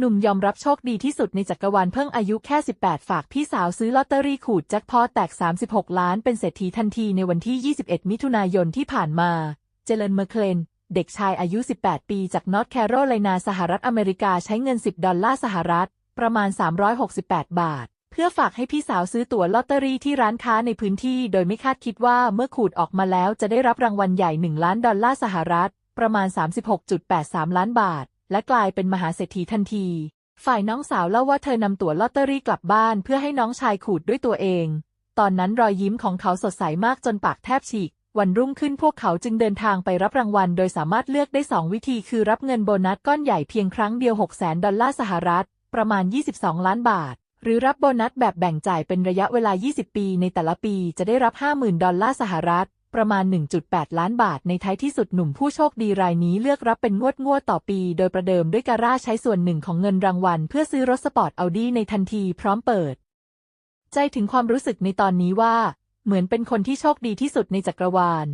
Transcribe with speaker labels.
Speaker 1: หนุ่มยอมรับโชคดีที่สุดในจักรวาลเพิ่งอายุแค่ 18 ฝากพี่สาวซื้อลอตเตอรี่ขูดแจ็คพอตแตก 36 ล้านเป็นเศรษฐีทันทีในวันที่ 21 มิถุนายนที่ผ่านมา เจเลนเมอร์เคลน เด็กชายอายุ 18 ปีจากนอร์ทแคโรไลนาสหรัฐอเมริกาใช้เงิน 10 ดอลลาร์สหรัฐ ประมาณ 368 บาท เพื่อฝากให้พี่สาวซื้อตั๋วลอตเตอรี่ที่ร้านค้าในพื้นที่ โดยไม่คาดคิดว่าเมื่อขูดออกมาแล้วจะได้รับรางวัลใหญ่ 1 ล้านดอลลาร์สหรัฐ ประมาณ 36.83 ล้านบาท และกลายเป็นมหาเศรษฐีทันที ฝ่ายน้องสาวเล่าว่าเธอนำตั๋วลอตเตอรี่กลับบ้านเพื่อให้น้องชายขูดด้วยตัวเอง ตอนนั้นรอยยิ้มของเขาสดใสมากจนปากแทบฉีก วันรุ่งขึ้นพวกเขาจึงเดินทางไปรับรางวัล โดยสามารถเลือกได้2วิธีคือรับเงินโบนัสก้อนใหญ่เพียงครั้งเดียว 6 0 0 0 0ดอลลาร์สหรัฐ ประมาณ 22 ล้านบาท หรือรับโบนัสแบบแบ่งจ่ายเป็นระยะเวลา 20 ปี ในแต่ละปีจะได้รับ 50,000 ดอลลาร์สหรัฐ ประมาณ 1.8 ล้านบาท ในท้ายที่สุดหนุ่มผู้โชคดีรายนี้เลือกรับเป็นงวดงวดต่อปี โดยประเดิมด้วยการ่าใช้ส่วนหนึ่งของเงินรางวัล เพื่อซื้อรถสปอร์ตอ u ดี้ในทันทีพร้อมเปิด ใจถึงความรู้สึกในตอนนี้ว่า เหมือนเป็นคนที่โชคดีที่สุดในจักรวาล